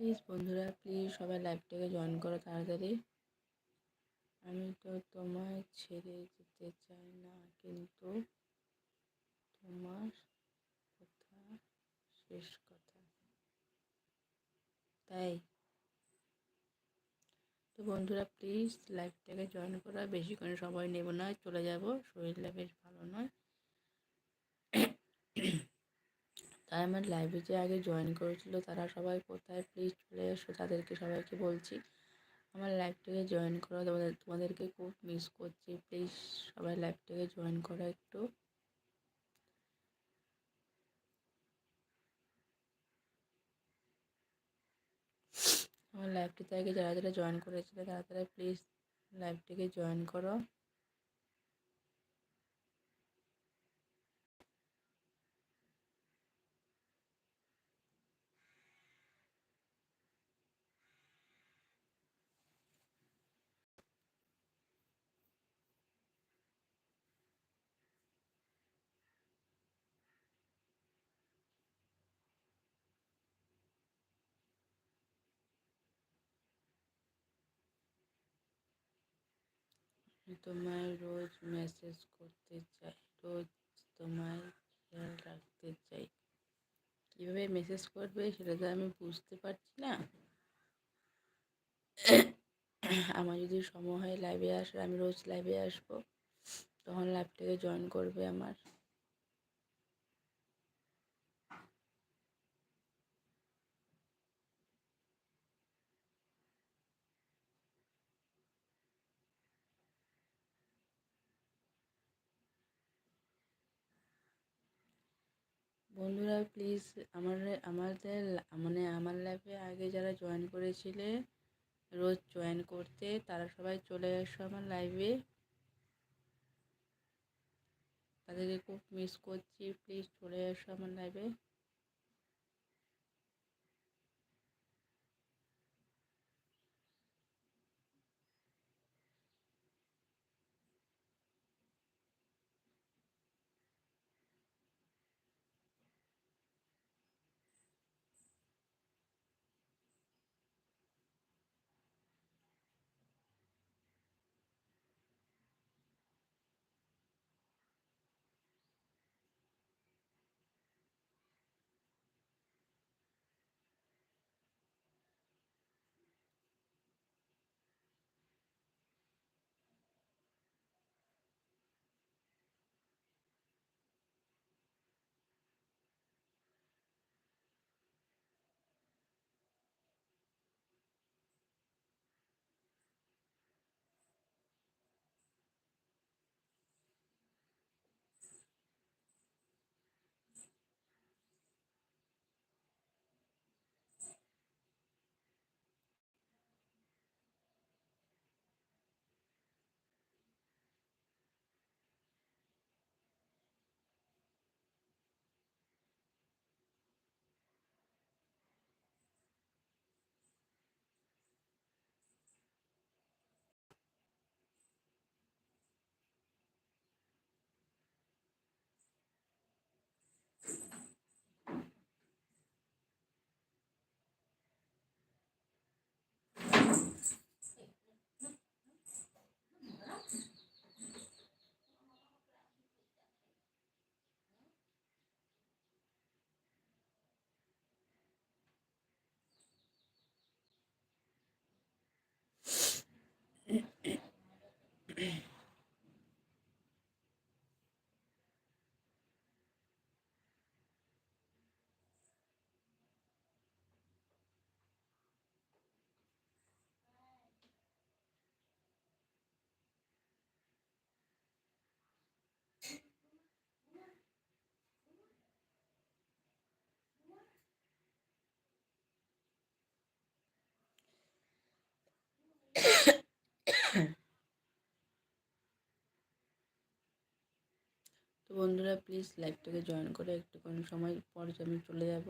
Please বন্ধুরা please সবাই লাইভটাকে জয়েন করো তাড়াতাড়ি। আমি তো তোমায় ছেড়ে যেতে চাই না, কিন্তু তোমার কথা শেষ কথা। তাই। তো বন্ধুরা প্লিজ লাইভটাকে জয়েন করা বেশিক্ষণ সময় নেব না, চলে যাব। শরীরটা বেশ ভালো নয়। তাই আমার লাইভে যে আগে জয়েন করেছিল তারা সবাই কোথায় প্লিজ চলে এসো, তাদেরকে সবাইকে বলছি। আমার লাইভটাকে জয়েন করো, তোমাদের, তোমাদেরকে খুব মিস করছি। প্লিজ সবাই লাইভটাকে জয়েন করো একটু। আমার লাইভটিতে আগে যারা যারা জয়েন করেছিল তারা তারা প্লিজ লাইভটিকে জয়েন করো। তোমায় রোজ মেসেজ করতে চাই, রোজ তোমায় খেয়াল রাখতে চাই। কীভাবে মেসেজ করবে সেটা তো আমি বুঝতে পারছি না। আমার যদি সময় হয় লাইভে আসার, আমি রোজ লাইভে আসব, তখন লাইভটাকে জয়েন করবে আমার। বন্ধুরা প্লিজ আমার আমাদের মানে আমার লাইফে আগে যারা জয়েন করেছিলে, রোজ জয়েন করতে, তারা সবাই চলে আসো আমার লাইভে তাদেরকে খুব মিস করছি প্লিজ চলে আসো আমার লাইভে বন্ধুরা প্লিজ লাইভটাকে জয়েন করে একটুখানি সময় পর আমি চলে যাব।